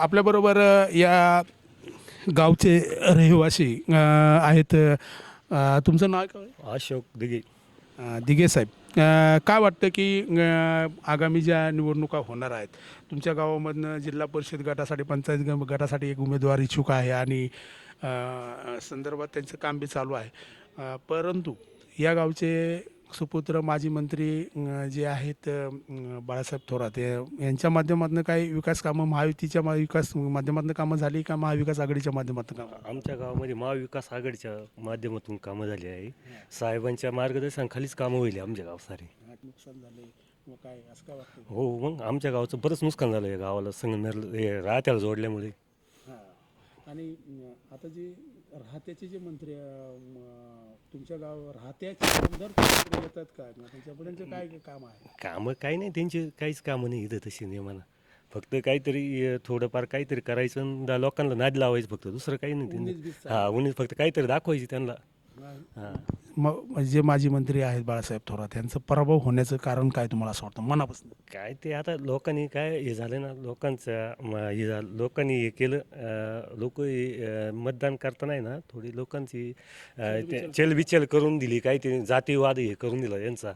आपल्याबरोबर या गावचे रहिवासी अ, आहेत अ, तुमचं नाव काय? अशोक दिघे. अ, दिघे साहेब. अ, काय वाटतं की अ, आगामी ज्या निवडणुका होणार आहेत तुमच्या गावामधनं जिल्हा परिषद गटासाठी पंचायत ग- गटासाठी एक उमेदवार इच्छुक आहे आणि अ, संदर्भात त्यांचं काम बी चालू आहे. अ, परंतु या गावचे सुपुत्र माजी मंत्री जे आहेत बाळासाहेब थोरात यांच्या माध्यमातून काही विकास कामं महायुतीच्या विकास माध्यमातून कामं झाली का महाविकास आघाडीच्या माध्यमातून कामं? आमच्या गावामध्ये महाविकास आघाडीच्या माध्यमातून कामं झाली आहे. साहेबांच्या मार्गदर्शनाखालीच कामं होईल आमच्या गाव सारे. नुकसान झाले मग काय असं काय वाटतं हो मग आमच्या गावाचं बरंच नुकसान झालं या गावाला संगमेर राहत्याला जोडल्यामुळे. आणि आता जे राहत्याचे जे मंत्री तुमच्या गाव राहत्याचे आमदार तुमच्याकडे येतात का? मग त्यांच्यापर्यंत काय काम आहे? कामं काही नाही त्यांची काहीच कामं नाही इथं तशी नियमानं. फक्त काहीतरी अं, थोडंफार काहीतरी करायचं आणि दा- लोकांना नाद लावायचं फक्त दुसरं काही नाही त्यांनी हा उन्नीस फक्त काहीतरी दाखवायची त्यांना. हां मग जे माजी मंत्री आहेत बाळासाहेब थोरात यांचं पराभव होण्याचं कारण काय तुम्हाला असं वाटतं? मनापासून. काय ते आता लोकांनी काय हे झालं ना लोकांचं म- हे झालं लोकांनी हे केलं लोक मतदान करताना आहे ना थोडी लोकांची अं, ते चलबिचल करून दिली काही ते जातीवाद हे करून दिला यांचा.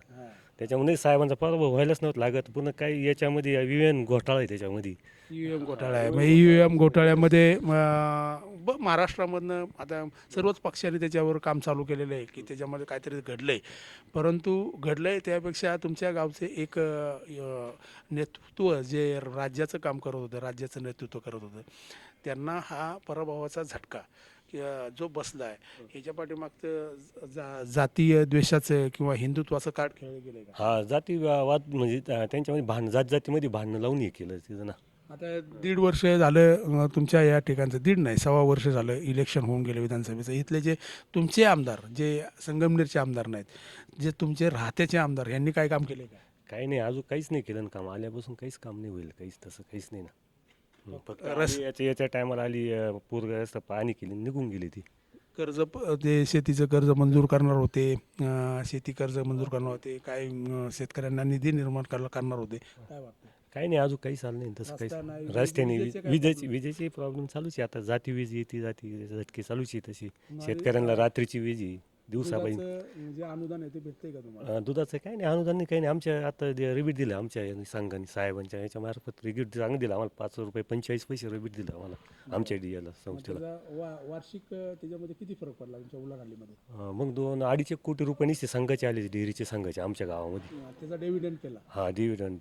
त्याच्यामध्ये साहेबांचा पराभव व्हायलाच नव्हतं लागत पुन्हा काही याच्यामध्ये विवेन घोटाळा आहे त्याच्यामध्ये. ईव्हीएम घोटाळा आहे. मग ईव्हीएम घोटाळ्यामध्ये ब महाराष्ट्रामधनं आता सर्वच पक्षांनी त्याच्यावर काम चालू केलेलं आहे की त्याच्यामध्ये काहीतरी घडलं आहे परंतु घडलं आहे त्यापेक्षा तुमच्या गावचे एक नेतृत्व जे राज्याचं काम करत होतं राज्याचं नेतृत्व करत होतं त्यांना हा पराभवाचा झटका जो बसला आहे ह्याच्या पाठीमागचं जा जातीय द्वेषाचं किंवा हिंदुत्वाचं कार्ड खेळलं गेलं आहे हा जातीवाद म्हणजे त्यांच्यामध्ये भांड जात जातीमध्ये भांडणं लावून हे केलं तिथं ना आता दीड वर्ष झालं तुमच्या या ठिकाणचं दीड नाही सव्वा वर्ष झालं इलेक्शन होऊन गेलं विधानसभेचं. इथले जे तुमचे आमदार जे संगमनेरचे आमदार नाहीत जे तुमचे राहत्याचे आमदार यांनी काय काम केले का? काही नाही अजून काहीच नाही केलं ना काम. आल्यापासून काहीच काम नाही होईल काहीच तसं काहीच नाही ना. फक्त रस- याच्या याच्या टायमाला आली पूरग्रस्त पाणी केली निघून गेली ती. कर्ज ते शेतीचं कर्ज मंजूर करणार होते शेती कर्ज मंजूर करणार होते काय शेतकऱ्यांना निधी निर्माण कर- करणार होते. काय वाटतं काही नाही अजून काही चाललं नाही तसं रस्ता नाही, काही वीज- रस्त्याने विजेचे काय विजेची विजेची प्रॉब्लेम चालूच आहे. आता जाती वीज येते जाती झटके चालूच आहे तशी. शेतकऱ्यांना रात्रीची वीज आहे दिवसा पाहिजे दुधाचं जे अनुदान आहे ते भेटतंय का तुम्हाला? अं, दुधाचं काही नाही अनुदान नाही काही नाही. आमच्या आता रिबीट दिलं आमच्या याने संघाने साहेबांच्या याच्या मार्फत रिबीट चांगलं दिलं. आम्हाला पाच रुपये पंचेचाळीस पैसे रिबीट दिलं आम्हाला आमच्या डीएला मग संस्थेला. त्याचा वा- वार्षिक अं, त्याच्यामध्ये किती फरक पडला तुमच्या उलाढालीमध्ये? अं, मग दोन अडीच एक कोटी रुपये निसते संघाचे आले डेअरीचे संघाचे आमच्या गावामध्ये. अं, त्याचा डेव्हिडंड केला. हा डिव्हिडंड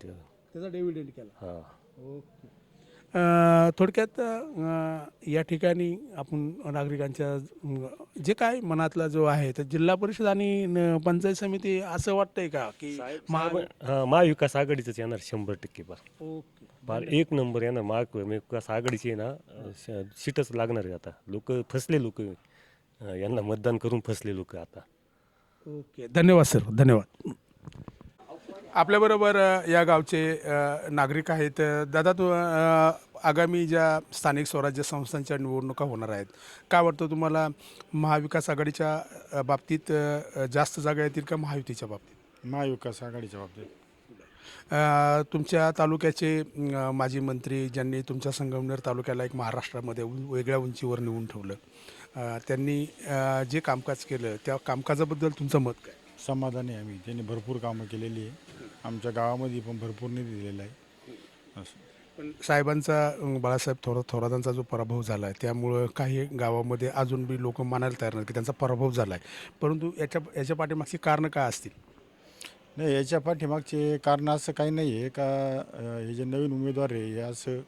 त्याचा डेव्हिडंड केला. हा. ओके. अ, थोडक्यात अ, या ठिकाणी आपण नागरिकांच्या जे काय मनातला जो आहे तर जिल्हा परिषद आणि न- पंचायत समिती असं वाटतंय का की महा- हा महाविकास आघाडीचंच येणार शंभर टक्के फार ओके. फार एक नंबर येणार महाविकास आघाडीची आहे ना अं, श- सीटच लागणार आहे आता. लोक फसले लोक. यांना मतदान करून फसले लोक आता. ओके. धन्यवाद सर. धन्यवाद. आपल्याबरोबर या गावचे नागरिक आहेत. दादा तू आगामी ज्या स्थानिक स्वराज्य संस्थांच्या निवडणुका होणार आहेत काय वाटतं तुम्हाला महाविकास आघाडीच्या बाबतीत जास्त जागा येतील का महायुतीच्या बाबतीत? महाविकास आघाडीच्या बाबतीत. तुमच्या तालुक्याचे माजी मंत्री ज्यांनी तुमच्या संगमनेर तालुक्याला एक महाराष्ट्रामध्ये वेगळ्या उंचीवर नेऊन ठेवलं त्यांनी जे कामकाज केलं त्या कामकाजाबद्दल तुमचं मत काय? समाधानी आहे आम्ही. त्यांनी भरपूर कामं केलेली आहे. आमच्या गावामध्ये पण भरपूर निधी दिलेला आहे. असं. पण साहेबांचा बाळासाहेब थोरात थोरातांचा जो पराभव झाला आहे त्यामुळं काही गावामध्ये अजून बी लोक मानायला तयार नाहीत की त्यांचा पराभव झाला आहे परंतु याच्या याच्या पाठीमागची कारणं काय असतील? नाही याच्या पाठीमागचे कारण असं काही नाही आहे का अं, हे जे नवीन उमेदवार आहे हे असं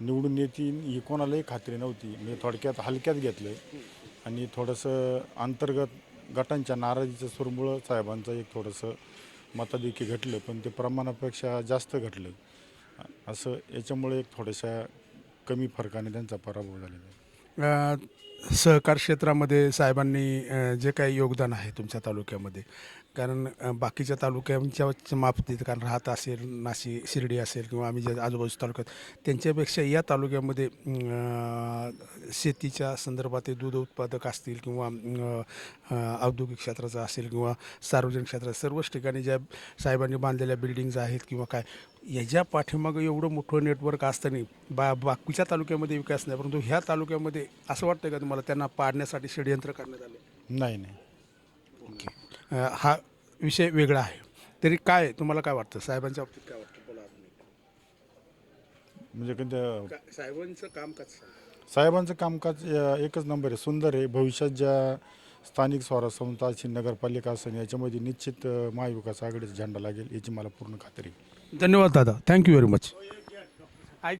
निवडून येतील ही कोणालाही खात्री नव्हती. म्हणजे थोडक्यात हलक्यात घेतलं आणि थोडंसं अंतर्गत गटांच्या नाराजीचं सुरमुळं साहेबांचं एक थोडंसं मताधिक्य घटलं पण ते प्रमाणापेक्षा जास्त घटलं. असं याच्यामुळे एक थोड्याशा कमी फरकाने त्यांचा पराभव झालेला आहे. अ, सहकार क्षेत्रामध्ये साहेबांनी अ, जे काही योगदान आहे तुमच्या तालुक्यामध्ये कारण बाकीच्या तालुक्यांच्या बाबतीत कारण राहत असेल नाशी शिर्डी असेल किंवा आम्ही ज्या आजूबाजूच्या तालुक्यात त्यांच्यापेक्षा या तालुक्यामध्ये शेतीच्या संदर्भात दूध उत्पादक असतील किंवा औद्योगिक क्षेत्राचं असेल किंवा सार्वजनिक क्षेत्रात सर्वच ठिकाणी ज्या साहेबांनी बांधलेल्या बिल्डिंग्ज आहेत किंवा काय याच्या पाठीमागं एवढं मोठं नेटवर्क असताना बा बाकीच्या तालुक्यामध्ये विकास नाही परंतु ह्या तालुक्यामध्ये असं वाटतं का तुम्हाला त्यांना पाडण्यासाठी षडयंत्र करण्यात आले नाही नाही. अ, हा विषय वेगळा आहे. तरी काय तुम्हाला काय वाटतं? साहेबांच्या बाबतीत काय वाटतं? बोला तुम्ही. म्हणजे कधी का- साहेबांचं काम कसं साहेबांचं कामकाज अ, एकच नंबर आहे. सुंदर आहे. भविष्यात ज्या स्थानिक स्वराज्य संस्था असेल नगरपालिका असेल याच्यामध्ये निश्चित अ, महाविकास आघाडीचा झेंडा लागेल याची मला पूर्ण खात्री आहे. धन्यवाद दादा. Thank you very much